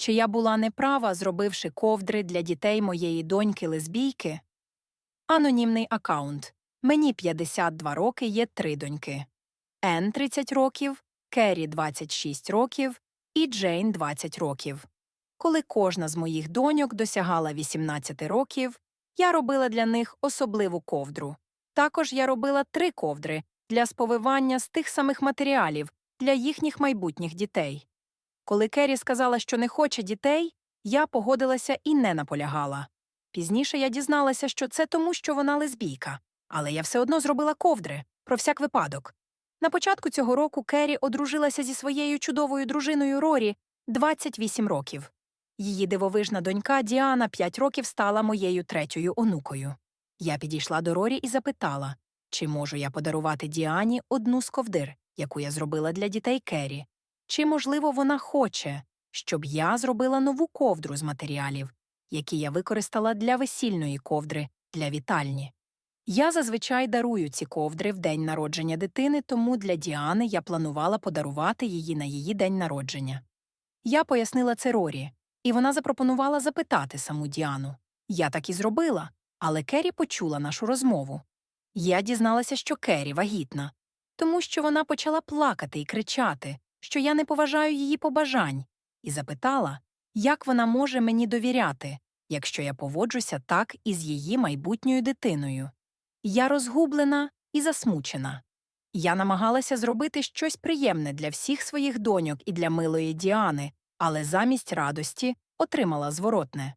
Чи я була неправа, зробивши ковдри для дітей моєї доньки лесбійки? Анонімний аккаунт. Мені 52 роки є три доньки. Ен 30 років, Керрі 26 років і Джейн 20 років. Коли кожна з моїх доньок досягала 18 років, я робила для них особливу ковдру. Також я робила три ковдри для сповивання з тих самих матеріалів для їхніх майбутніх дітей. Коли Керрі сказала, що не хоче дітей, я погодилася і не наполягала. Пізніше я дізналася, що це тому, що вона лесбійка, але я все одно зробила ковдри, про всяк випадок. На початку цього року Керрі одружилася зі своєю чудовою дружиною Рорі 28 років. Її дивовижна донька Діана 5 років стала моєю третьою онукою. Я підійшла до Рорі і запитала, чи можу я подарувати Діані одну з ковдир, яку я зробила для дітей Керрі, чи, можливо, вона хоче, щоб я зробила нову ковдру з матеріалів, які я використала для весільної ковдри для вітальні. Я зазвичай дарую ці ковдри в день народження дитини, тому для Діани я планувала подарувати її на її день народження. Я пояснила це Рорі, і вона запропонувала запитати саму Діану. Я так і зробила, але Керрі почула нашу розмову. Я дізналася, що Керрі вагітна, тому що вона почала плакати і кричати, що я не поважаю її побажань, і запитала, як вона може мені довіряти, якщо я поводжуся так із її майбутньою дитиною. Я розгублена і засмучена. Я намагалася зробити щось приємне для всіх своїх доньок і для милої Діани, але замість радості отримала зворотне.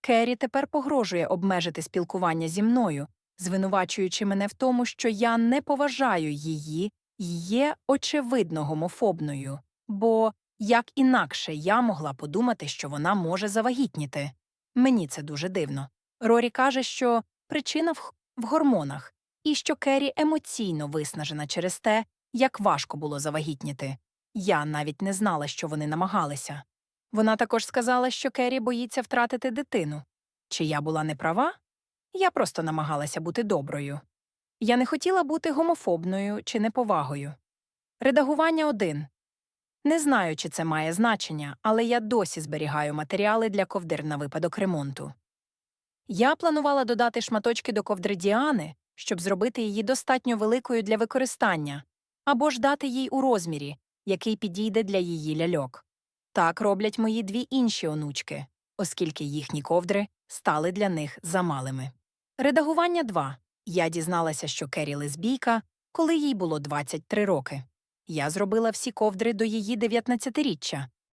Керрі тепер погрожує обмежити спілкування зі мною, звинувачуючи мене в тому, що я не поважаю її є очевидно гомофобною, бо як інакше я могла подумати, що вона може завагітніти. Мені це дуже дивно. Рорі каже, що причина в, в гормонах, і що Керрі емоційно виснажена через те, як важко було завагітніти. Я навіть не знала, що вони намагалися. Вона також сказала, що Керрі боїться втратити дитину. Чи я була не права? Я просто намагалася бути доброю. Я не хотіла бути гомофобною чи неповагою. Редагування 1. Не знаю, чи це має значення, але я досі зберігаю матеріали для ковдир на випадок ремонту. Я планувала додати шматочки до ковдри Діани, щоб зробити її достатньо великою для використання, або ж дати їй у розмірі, який підійде для її ляльок. Так роблять мої дві інші онучки, оскільки їхні ковдри стали для них замалими. Редагування 2. Я дізналася, що Керрі лесбійка, коли їй було 23 роки. Я зробила всі ковдри до її 19-річчя,